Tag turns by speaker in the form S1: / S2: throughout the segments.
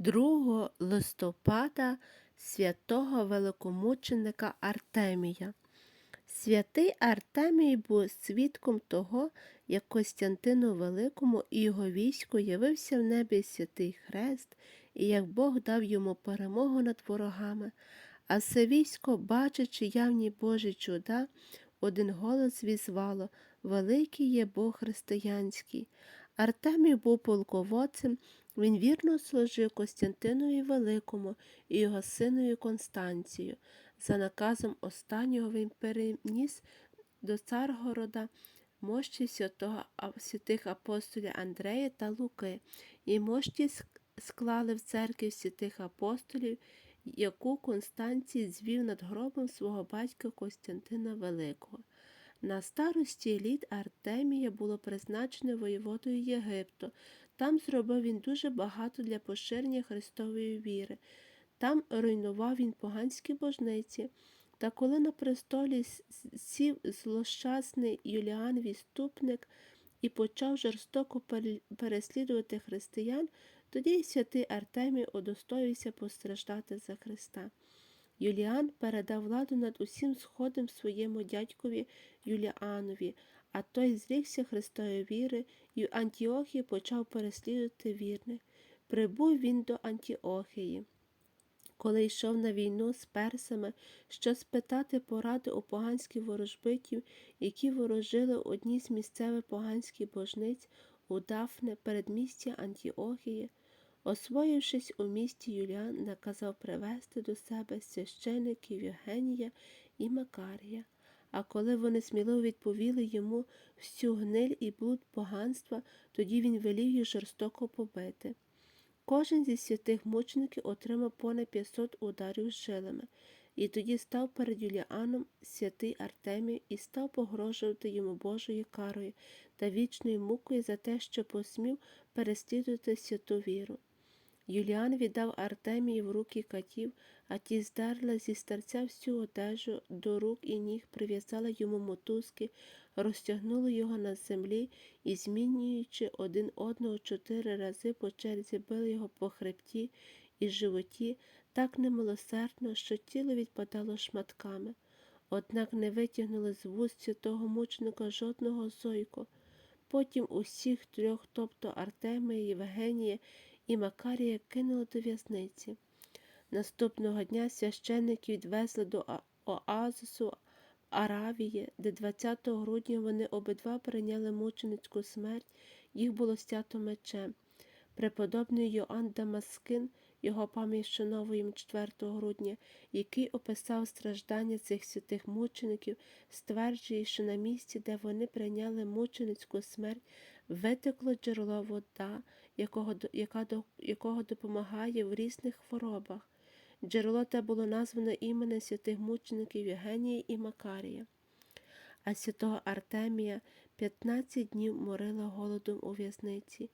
S1: 2 листопада святого великомученика Артемія. Святий Артемій був свідком того, як Костянтину Великому і його війську явився в небі святий хрест, і як Бог дав йому перемогу над ворогами, а все військо, бачачи явні Божі чуда, один голос візвало Великий є Бог християнський. Артемій був полководцем, він вірно служив Костянтинові Великому і його синові Констанцію. За наказом останнього він переніс до Царгорода мощі святого святих апостолів Андрея та Луки, і мощі склали в церкві святих апостолів, яку Констанцій звів над гробом свого батька Костянтина Великого. На старості літ Артемія було призначене воєводою Єгипту. Там зробив він дуже багато для поширення Христової віри. Там руйнував він поганські божниці. Та коли на престолі сів злощасний Юліан Відступник і почав жорстоко переслідувати християн, тоді й святий Артемій удостоївся постраждати за Христа. Юліан передав владу над усім сходом своєму дядькові Юліанові, а той зрікся Христової віри і в Антіохії почав переслідувати вірних. Прибув він до Антіохії. Коли йшов на війну з персами, щоб спитати поради у поганських ворожбитів, які ворожили одні з місцевих поганських божниць у Дафне передмістя Антіохії, Освоївшись у місті, Юліан наказав привезти до себе священиків Євгенія і Макарія. А коли вони сміливо відповіли йому всю гниль і блуд поганства, тоді він велів їх жорстоко побити. Кожен зі святих мучеників отримав понад 500 ударів жилами, і тоді став перед Юліаном святий Артемій і став погрожувати йому Божою карою та вічною мукою за те, що посмів переслідувати святу віру. Юліан віддав Артемії в руки катів, а ті здерли зі старця всю одежу до рук і ніг, прив'язали йому мотузки, розтягнули його на землі і, змінюючи один одного чотири рази по черзі, били його по хребті і животі так немилосердно, що тіло відпадало шматками. Однак не витягнули з вуст святого мученика жодного зойку. Потім усіх трьох, тобто Артемія, Євгенія і Макарія кинули до в'язниці. Наступного дня священники відвезли до Оазису Аравії, де 20 грудня вони обидва прийняли мученицьку смерть, їх було стято мечем. Преподобний Йоанн Дамаскин, його пам'ять вшановуємо 4 грудня, який описав страждання цих святих мучеників, стверджує, що на місці, де вони прийняли мученицьку смерть, витекло джерело вода, якого, яка якого допомагає в різних хворобах. Джерело те було названо іменем святих мучеників Євгенія і Макарія. А святого Артемія 15 днів морила голодом у в'язниці.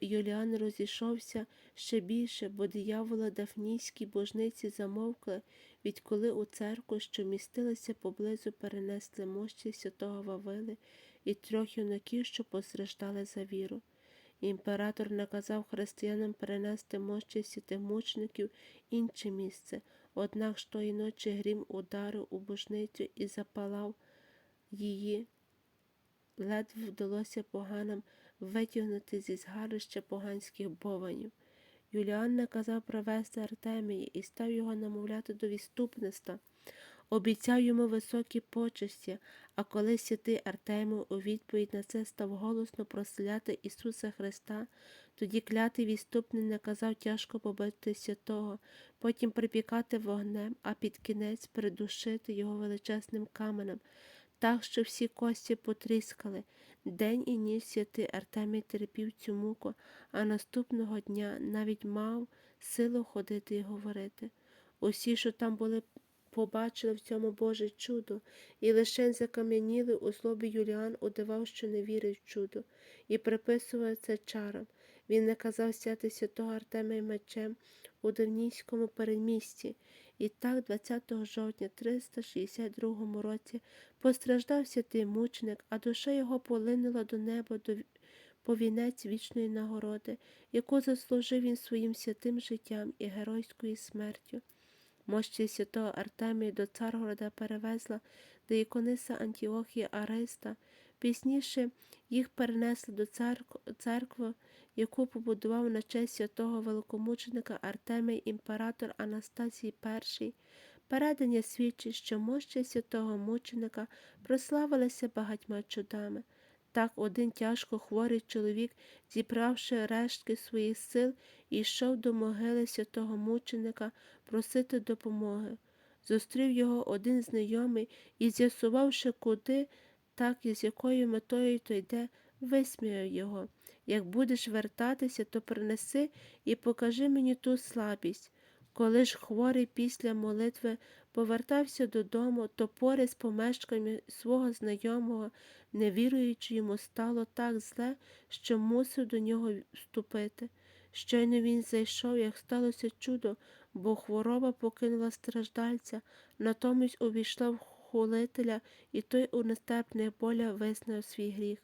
S1: Юліан розійшовся ще більше, бо диявола дафнійські божниці замовкли, відколи у церкву, що містилася поблизу, перенесли мощі святого Вавили і трьох юнаків, що постраждали за віру. Імператор наказав християнам перенести мощі святих мучеників в інше місце, однак ж тої ночі грім ударив у божницю і запалав її. Ледве вдалося поганам витягнути зі згарища поганських бованів. Юліан наказав привезти Артемії і став його намовляти до відступництва. Обіцяв йому високі почесті, а коли святий Артемій у відповідь на це став голосно прославляти Ісуса Христа, тоді клятий відступник наказав тяжко побити святого, потім припікати вогнем, а під кінець придушити його величезним каменем, так що всі кості потріскали. День і ніч святий Артемій терпів цю муку, а наступного дня навіть мав силу ходити і говорити. Усі, що там були, побачили в цьому Боже чудо, і лише закам'яніли у злобі Юліан удавав, що не вірить в чудо, і приписував це чарам. Він наказав сяти святого Артемія мечем у Давнійському передмісті, і так 20 жовтня 362 році постраждав святий мученик, а душа його полинула до неба до по вінець вічної нагороди, яку заслужив він своїм святим життям і геройською смертю. Мощі святого Артемія до Царгорода перевезла до ікониса Антіохії Ариста. Пізніше їх перенесли до церк- церкви, яку побудував на честь святого великомученика Артемія імператор Анастасій І. Передання свідчить, що мощі святого мученика прославилися багатьма чудами. Так один тяжко хворий чоловік, зібравши рештки своїх сил, йшов до могили святого мученика просити допомоги. Зустрів його один знайомий і, з'ясувавши, куди, так і з якою метою той йде, висміяв його. Як будеш вертатися, то принеси і покажи мені ту слабість. Коли ж хворий після молитви повертався додому, то поряд з помешканням свого знайомого, не віруючи йому, стало так зле, що мусив до нього вступити. Щойно він зайшов, як сталося чудо, бо хвороба покинула страждальця, натомість увійшла в хулителя, і той у нестерпних болях визнав свій гріх.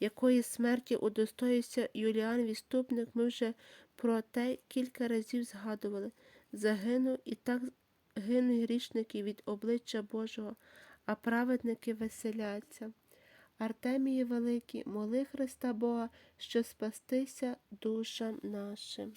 S1: Якої смерті удостоївся Юліан Відступник, ми вже про те кілька разів згадували. Загинув і так гинуть грішники від обличчя Божого, а праведники веселяться. Артемії Великий, моли Христа Бога, що спастися душам нашим.